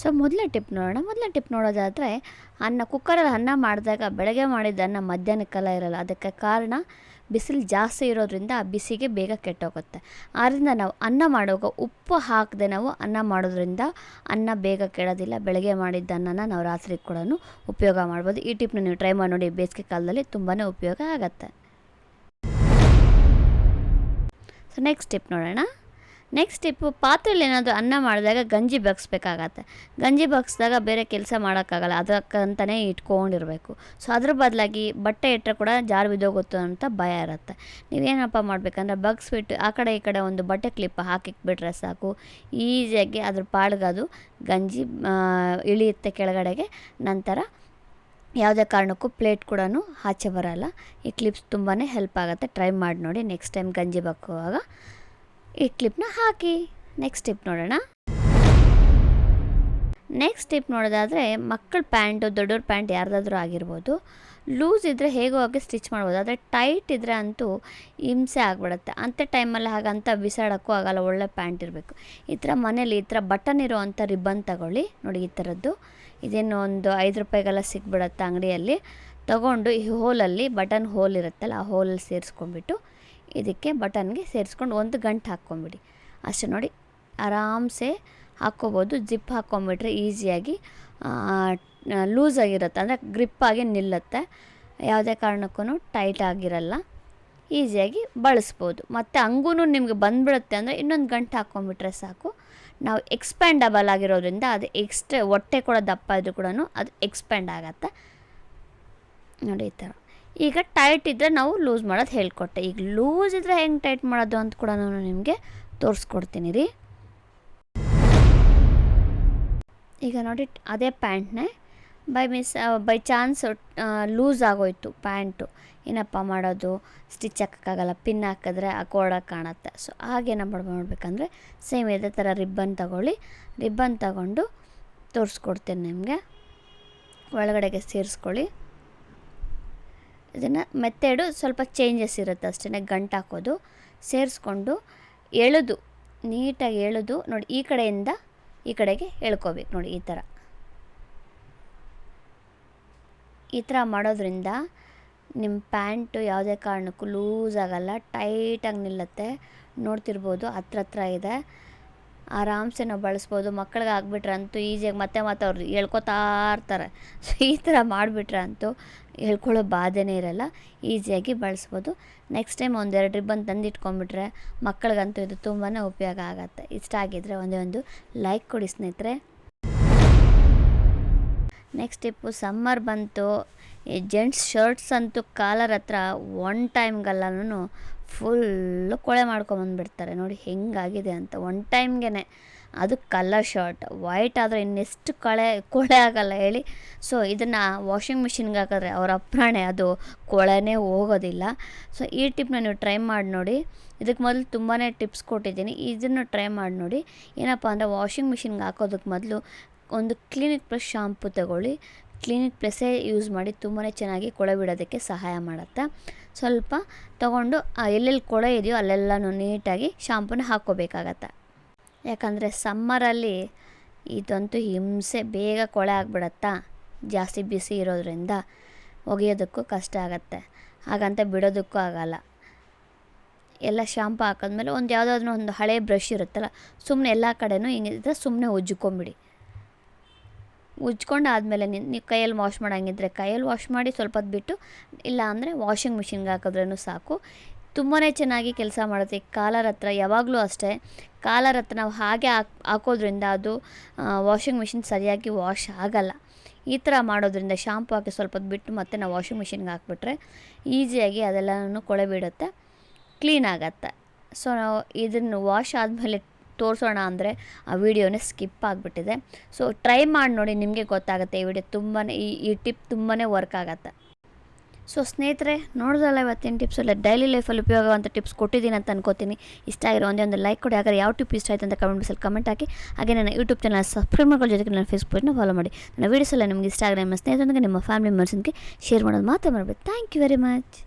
So ಮೊದಲ tip ನೋಡೋಣ. ಮೊದಲ ಟಿಪ್ ನೋಡೋದಾದರೆ, ಅನ್ನ ಕುಕ್ಕರಲ್ಲಿ ಅನ್ನ ಮಾಡಿದಾಗ ಬೆಳಗ್ಗೆ ಮಾಡಿದ ಅನ್ನ ಮಧ್ಯಾಹ್ನಕ್ಕೆಲ್ಲ ಇರಲ್ಲ. ಅದಕ್ಕೆ ಕಾರಣ, ಬಿಸಿಲು ಜಾಸ್ತಿ ಇರೋದ್ರಿಂದ ಆ ಬಿಸಿಗೆ ಬೇಗ ಕೆಟ್ಟೋಗುತ್ತೆ. ಆದ್ದರಿಂದ ನಾವು ಅನ್ನ ಮಾಡುವಾಗ ಉಪ್ಪು ಹಾಕದೆ ನಾವು ಅನ್ನ ಮಾಡೋದ್ರಿಂದ ಅನ್ನ ಬೇಗ ಕೆಡೋದಿಲ್ಲ. ಬೆಳಗ್ಗೆ ಮಾಡಿದ್ದ ಅನ್ನನ ನಾವು ರಾತ್ರಿ ಕೂಡ ಉಪಯೋಗ ಮಾಡ್ಬೋದು. ಈ ಟಿಪ್ನ ನೀವು ಟ್ರೈ ಮಾಡಿ ನೋಡಿ. ಬೇಸಿಗೆ ಕಾಲದಲ್ಲಿ ತುಂಬಾ ಉಪಯೋಗ ಆಗುತ್ತೆ. ಸೊ ನೆಕ್ಸ್ಟ್ ಟಿಪ್ ನೋಡೋಣ. ನೆಕ್ಸ್ಟ್ ಟಿಪ್ಪು ಪಾತ್ರೆಯಲ್ಲಿ ಏನಾದರೂ ಅನ್ನ ಮಾಡಿದಾಗ ಗಂಜಿ ಬಗ್ಸ್ಬೇಕಾಗತ್ತೆ. ಗಂಜಿ ಬಗ್ಸಿದಾಗ ಬೇರೆ ಕೆಲಸ ಮಾಡೋಕ್ಕಾಗಲ್ಲ ಅದಕ್ಕಂತಲೇ ಇಟ್ಕೊಂಡಿರಬೇಕು. ಸೊ ಅದ್ರ ಬದಲಾಗಿ ಬಟ್ಟೆ ಇಟ್ಟರೆ ಕೂಡ ಜಾರು ಬಿದ್ದೋಗುತ್ತೋ ಅಂತ ಭಯ ಇರುತ್ತೆ. ನೀವೇನಪ್ಪ ಮಾಡಬೇಕಂದ್ರೆ, ಬಗ್ಸ್ಬಿಟ್ಟು ಆ ಕಡೆ ಈ ಕಡೆ ಒಂದು ಬಟ್ಟೆ ಕ್ಲಿಪ್ ಹಾಕಿಕ್ಬಿಟ್ರೆ ಸಾಕು. ಈಸಿಯಾಗಿ ಅದ್ರ ಪಾಳ್ಗದು ಗಂಜಿ ಇಳಿಯುತ್ತೆ ಕೆಳಗಡೆಗೆ. ನಂತರ ಯಾವುದೇ ಕಾರಣಕ್ಕೂ ಪ್ಲೇಟ್ ಕೂಡ ಆಚೆ ಬರಲ್ಲ. ಈ ಕ್ಲಿಪ್ಸ್ ತುಂಬಾ ಹೆಲ್ಪ್ ಆಗುತ್ತೆ. ಟ್ರೈ ಮಾಡಿ ನೋಡಿ. ನೆಕ್ಸ್ಟ್ ಟೈಮ್ ಗಂಜಿ ಬಕ್ಕುವಾಗ ಈ ಕ್ಲಿಪ್ನ ಹಾಕಿ. ನೆಕ್ಸ್ಟ್ ಟಿಪ್ ನೋಡೋಣ. ನೆಕ್ಸ್ಟ್ ಟಿಪ್ ನೋಡೋದಾದರೆ ಮಕ್ಕಳ ಪ್ಯಾಂಟು, ದೊಡ್ಡವ್ರ ಪ್ಯಾಂಟ್ ಯಾರ್ದಾದ್ರೂ ಆಗಿರ್ಬೋದು. ಲೂಸ್ ಇದ್ದರೆ ಹೇಗೋ ಹಾಗೆ ಸ್ಟಿಚ್ ಮಾಡ್ಬೋದು. ಆದರೆ ಟೈಟ್ ಇದ್ದರೆ ಅಂತೂ ಹಿಂಸೆ ಆಗಿಬಿಡುತ್ತೆ. ಅಂಥ ಟೈಮಲ್ಲಿ ಹಾಗಂತ ಬಿಸಾಡೋಕ್ಕೂ ಆಗಲ್ಲ. ಒಳ್ಳೆ ಪ್ಯಾಂಟ್ ಇರಬೇಕು. ಈ ಥರ ಮನೇಲಿ ಈ ಥರ ಬಟನ್ ಇರೋವಂಥ ರಿಬ್ಬನ್ ತಗೊಳ್ಳಿ. ನೋಡಿ ಈ ಥರದ್ದು. ಇದೇನು ಒಂದು ಐದು ರೂಪಾಯಿಗೆಲ್ಲ ಸಿಕ್ಬಿಡತ್ತೆ ಅಂಗಡಿಯಲ್ಲಿ. ತಗೊಂಡು ಈ ಹೋಲಲ್ಲಿ ಬಟನ್ ಹೋಲ್ ಇರುತ್ತಲ್ಲ ಆ ಹೋಲಲ್ಲಿ ಸೇರಿಸ್ಕೊಂಡ್ಬಿಟ್ಟು ಇದಕ್ಕೆ ಬಟನ್ಗೆ ಸೇರಿಸ್ಕೊಂಡು ಒಂದು ಗಂಟು ಹಾಕ್ಕೊಂಬಿಡಿ. ಅಷ್ಟೇ ನೋಡಿ, ಆರಾಮ್ಸೆ ಹಾಕ್ಕೋಬೋದು. ಜಿಪ್ ಹಾಕ್ಕೊಂಬಿಟ್ರೆ ಈಸಿಯಾಗಿ ಲೂಸ್ ಆಗಿರುತ್ತೆ. ಅಂದರೆ ಗ್ರಿಪ್ಪಾಗಿ ನಿಲ್ಲುತ್ತೆ. ಯಾವುದೇ ಕಾರಣಕ್ಕೂ ಟೈಟ್ ಆಗಿರಲ್ಲ. ಈಸಿಯಾಗಿ ಬಳಸ್ಬೋದು. ಮತ್ತು ಹಂಗೂ ನಿಮಗೆ ಬಂದ್ಬಿಡುತ್ತೆ ಅಂದರೆ ಇನ್ನೊಂದು ಗಂಟೆ ಹಾಕ್ಕೊಂಬಿಟ್ರೆ ಸಾಕು. ನಾವು ಎಕ್ಸ್ಪ್ಯಾಂಡಬಲ್ ಆಗಿರೋದ್ರಿಂದ ಅದು ಎಕ್ಸ್ಟ್ರಾ, ಹೊಟ್ಟೆ ಕೂಡ ದಪ್ಪ ಇದ್ರೂ ಕೂಡ ಅದು ಎಕ್ಸ್ಪ್ಯಾಂಡ್ ಆಗತ್ತೆ. ನೋಡಿ ಈ ಥರ ಈಗ ಟೈಟ್ ಇದ್ದರೆ ನಾವು ಲೂಸ್ ಮಾಡೋದು ಹೇಳ್ಕೊಟ್ಟೆ. ಈಗ ಲೂಸ್ ಇದ್ದರೆ ಹೆಂಗೆ ಟೈಟ್ ಮಾಡೋದು ಅಂತ ಕೂಡ ನಾನು ನಿಮಗೆ ತೋರಿಸ್ಕೊಡ್ತೀನಿ ರೀ. ಈಗ ನೋಡಿ ಅದೇ ಪ್ಯಾಂಟ್ನೇ by miss by chance loose ಆಗೋಯ್ತು ಪ್ಯಾಂಟು ಏನಪ್ಪ ಮಾಡೋದು? ಸ್ಟಿಚ್ ಹಾಕೋಕ್ಕಾಗಲ್ಲ. ಪಿನ್ ಹಾಕಿದ್ರೆ ಆ ಕೋಡಕ್ಕೆ ಕಾಣುತ್ತೆ. ಸೊ ಹಾಗೇನ ಮಾಡ್ಬೇಕಂದ್ರೆ ಸೇಮ್ ಇದೇ ಥರ ರಿಬ್ಬನ್ ತಗೊಳ್ಳಿ. ರಿಬ್ಬನ್ ತಗೊಂಡು ತೋರಿಸ್ಕೊಡ್ತೀನಿ ನಿಮಗೆ. ಒಳಗಡೆಗೆ ಸೇರಿಸ್ಕೊಳ್ಳಿ. ಇದನ್ನು ಮೆತ್ತೆಡು ಸ್ವಲ್ಪ ಚೇಂಜಸ್ ಇರುತ್ತೆ ಅಷ್ಟೇ ಗಂಟು ಹಾಕೋದು, ಸೇರಿಸ್ಕೊಂಡು ಎಳೆದು, ನೀಟಾಗಿ ಎಳೆದು ನೋಡಿ ಈ ಕಡೆಯಿಂದ ಈ ಕಡೆಗೆ ಎಳ್ಕೋಬೇಕು ನೋಡಿ ಈ ಥರ. ಈ ಥರ ಮಾಡೋದ್ರಿಂದ ನಿಮ್ಮ ಪ್ಯಾಂಟು ಯಾವುದೇ ಕಾರಣಕ್ಕೂ ಲೂಸ್ ಆಗಲ್ಲ ಟೈಟಾಗಿ ನಿಲ್ಲುತ್ತೆ. ನೋಡ್ತಿರ್ಬೋದು ಹತ್ರ ಹತ್ರ ಇದೆ. ಆರಾಮ್ಸೆ ನಾವು ಬಳಸ್ಬೋದು. ಮಕ್ಕಳಿಗೆ ಆಗ್ಬಿಟ್ರೆ ಅಂತೂ ಈಸಿಯಾಗಿ ಮತ್ತೆ ಮತ್ತೆ ಅವ್ರು ಹೇಳ್ಕೊತಾ ಇರ್ತಾರೆ. ಸೊ ಈ ಥರ ಮಾಡಿಬಿಟ್ರೆ ಅಂತೂ ಹೇಳ್ಕೊಳ್ಳೋ ಬಾಧೆನೇ ಇರಲ್ಲ. ಈಸಿಯಾಗಿ ಬಳಸ್ಬೋದು. ನೆಕ್ಸ್ಟ್ ಟೈಮ್ ಒಂದೆರಡು ರಿಬ್ಬನ್ ತಂದು ಇಟ್ಕೊಂಡ್ಬಿಟ್ರೆ ಮಕ್ಕಳಿಗಂತೂ ಇದು ತುಂಬಾ ಉಪಯೋಗ ಆಗುತ್ತೆ. ಇಷ್ಟ ಆಗಿದ್ದರೆ ಒಂದೇ ಒಂದು ಲೈಕ್ ಕೊಡಿ ಸ್ನೇಹಿತರೆ. ನೆಕ್ಸ್ಟ್ ಟಿಪ್ಪು ಸಮ್ಮರ್ ಬಂತು. ಈ ಜೆಂಟ್ಸ್ ಶರ್ಟ್ಸ್ ಅಂತೂ ಕಾಲರ್ ಹತ್ರ ಒನ್ ಟೈಮ್ಗೆಲ್ಲನೂ ಫುಲ್ಲು ಕೊಳೆ ಮಾಡ್ಕೊಂಬಂದ್ಬಿಡ್ತಾರೆ ನೋಡಿ ಹೆಂಗಾಗಿದೆ ಅಂತ. ಒನ್ ಟೈಮ್ಗೆ ಅದು ಕಲರ್ ಶರ್ಟ್ ವೈಟ್ ಆದರೆ ಇನ್ನೆಷ್ಟು ಕೊಳೆ ಕೊಳೆ ಆಗಲ್ಲ ಹೇಳಿ. ಸೊ ಇದನ್ನು ವಾಷಿಂಗ್ ಮಿಷಿನ್ಗೆ ಹಾಕಿದ್ರೆ ಅವರ ಅಪ್ರಾಣೆ ಅದು ಕೊಳೆನೇ ಹೋಗೋದಿಲ್ಲ. ಸೊ ಈ ಟಿಪ್ನ ನೀವು ಟ್ರೈ ಮಾಡಿ ನೋಡಿ. ಇದಕ್ಕೆ ಮೊದಲು ತುಂಬಾ ಟಿಪ್ಸ್ ಕೊಟ್ಟಿದ್ದೀನಿ. ಇದನ್ನು ಟ್ರೈ ಮಾಡಿ ನೋಡಿ. ಏನಪ್ಪ ಅಂದರೆ ವಾಷಿಂಗ್ ಮಿಷಿನ್ಗೆ ಹಾಕೋದಕ್ಕೆ ಮೊದಲು ಒಂದು ಕ್ಲಿನಿಕ್ ಪ್ಲಸ್ ಶಾಂಪು ತಗೊಳ್ಳಿ. ಕ್ಲಿನಿಕ್ ಪ್ಲಸ್ಸೇ ಯೂಸ್ ಮಾಡಿ ತುಂಬಾ ಚೆನ್ನಾಗಿ ಕೊಳೆ ಬಿಡೋದಕ್ಕೆ ಸಹಾಯ ಮಾಡುತ್ತೆ. ಸ್ವಲ್ಪ ತಗೊಂಡು ಎಲ್ಲೆಲ್ಲಿ ಕೊಳೆ ಇದೆಯೋ ಅಲ್ಲೆಲ್ಲನೂ ನೀಟಾಗಿ ಶಾಂಪೂನ ಹಾಕ್ಕೋಬೇಕಾಗತ್ತೆ. ಯಾಕಂದರೆ ಸಮ್ಮರಲ್ಲಿ ಇದಂತೂ ಹಿಂಸೆ, ಬೇಗ ಕೊಳೆ ಆಗಿಬಿಡತ್ತಾ? ಜಾಸ್ತಿ ಬಿಸಿ ಇರೋದ್ರಿಂದ ಒಗೆಯೋದಕ್ಕೂ ಕಷ್ಟ ಆಗುತ್ತೆ. ಹಾಗಂತ ಬಿಡೋದಕ್ಕೂ ಆಗಲ್ಲ. ಎಲ್ಲ ಶಾಂಪು ಹಾಕಿದ್ಮೇಲೆ ಒಂದು ಯಾವುದಾದ್ರೂ ಒಂದು ಹಳೆ ಬ್ರಷ್ ಇರುತ್ತಲ್ಲ ಸುಮ್ಮನೆ ಎಲ್ಲ ಕಡೆನೂ ಹಿಂಗಿದ್ರೆ ಸುಮ್ಮನೆ ಉಜ್ಜಿಕೊಂಬಿಡಿ. ಉಜ್ಕೊಂಡು ಆದಮೇಲೆ ನೀವು ಕೈಯಲ್ಲಿ ವಾಶ್ ಮಾಡೋಂಗಿದ್ರೆ ಕೈಯಲ್ಲಿ ವಾಶ್ ಮಾಡಿ ಸ್ವಲ್ಪ ಬಿಟ್ಟು, ಇಲ್ಲ ಅಂದರೆ ವಾಷಿಂಗ್ ಮಿಷಿನ್ಗೆ ಹಾಕಿದ್ರೂ ಸಾಕು. ತುಂಬಾ ಚೆನ್ನಾಗಿ ಕೆಲಸ ಮಾಡುತ್ತೆ. ಕಾಲರ್ ಹತ್ರ ಯಾವಾಗಲೂ ಅಷ್ಟೇ. ಕಾಲರ್ ಹತ್ರ ನಾವು ಹಾಗೆ ಹಾಕ್, ಹಾಕೋದ್ರಿಂದ ಅದು ವಾಷಿಂಗ್ ಮಿಷಿನ್ ಸರಿಯಾಗಿ ವಾಶ್ ಆಗಲ್ಲ. ಈ ಥರ ಮಾಡೋದ್ರಿಂದ ಶಾಂಪು ಹಾಕಿ ಸ್ವಲ್ಪ ಬಿಟ್ಟು ಮತ್ತೆ ನಾವು ವಾಷಿಂಗ್ ಮಿಷಿನ್ಗೆ ಹಾಕ್ಬಿಟ್ರೆ ಈಸಿಯಾಗಿ ಅದೆಲ್ಲನೂ ಕೊಳೆ ಬಿಡುತ್ತೆ ಕ್ಲೀನ್ ಆಗತ್ತೆ. ಸೊ ನಾವು ಇದನ್ನು ವಾಶ್ ಆದಮೇಲೆ ತೋರಿಸೋಣ ಅಂದರೆ ಆ ವಿಡಿಯೋನೇ ಸ್ಕಿಪ್ ಆಗಿಬಿಟ್ಟಿದೆ. ಸೊ ಟ್ರೈ ಮಾಡಿ ನೋಡಿ ನಿಮಗೆ ಗೊತ್ತಾಗುತ್ತೆ ಈ ವಿಡಿಯೋ ತುಂಬಾ ಈ ಈ ಟಿಪ್ ತುಂಬಾ ವರ್ಕ್ ಆಗುತ್ತೆ. ಸೊ ಸ್ನೇಹಿತರೆ ನೋಡಿದ್ರಲ್ಲ ಇವತ್ತಿನ ಟಿಪ್ಸ್ ಎಲ್ಲ ಡೈಲಿ ಲೈಫಲ್ಲಿ ಉಪಯೋಗವಂಥ ಟಿಪ್ಸ್ ಕೊಟ್ಟಿದ್ದೀನಿ ಅಂತ ಅನ್ಕೋತೀನಿ. ಇಷ್ಟ ಆಗಿರೋ ಒಂದೇ ಒಂದು ಲೈಕ್ ಕೊಡಿ. ಹಾಗಾದ್ರೆ ಯಾವ ಟಿಪ್ ಇಷ್ಟ ಆಯ್ತು ಅಂತ ಕಮೆಂಟ್ ಬಾಕ್ಸಲ್ಲಿ ಕಮೆಂಟ್ ಹಾಕಿ. ಹಾಗೆ ನನ್ನ ಯೂಟ್ಯೂಬ್ ಚಾನಲ್ ಸಬ್ಸ್ಕ್ರೈಬ್ ಮಾಡ್ಕೊಳ್ಳೋ. ಜೊತೆಗೆ ನನ್ನ ಫೇಸ್ಬುಕ್ನ ಫಾಲೋ ಮಾಡಿ. ನನ್ನ ವೀಡಿಯೋಸ್ ಎಲ್ಲ ನಿಮಗೆ ಇಷ್ಟ ಆಗಿದೆ ನಿಮ್ಮ ಸ್ನೇಹಿತರೊಂದಿಗೆ, ನಿಮ್ಮ ಫ್ಯಾಮಿಲಿ ಮೆಂಬರ್ಸ್ಗೆ ಶೇರ್ ಮಾಡೋದು ಮಾತ್ರ ಮಾಡಬೇಕು ಥ್ಯಾಂಕ್ ಯು ವೆರಿ ಮಚ್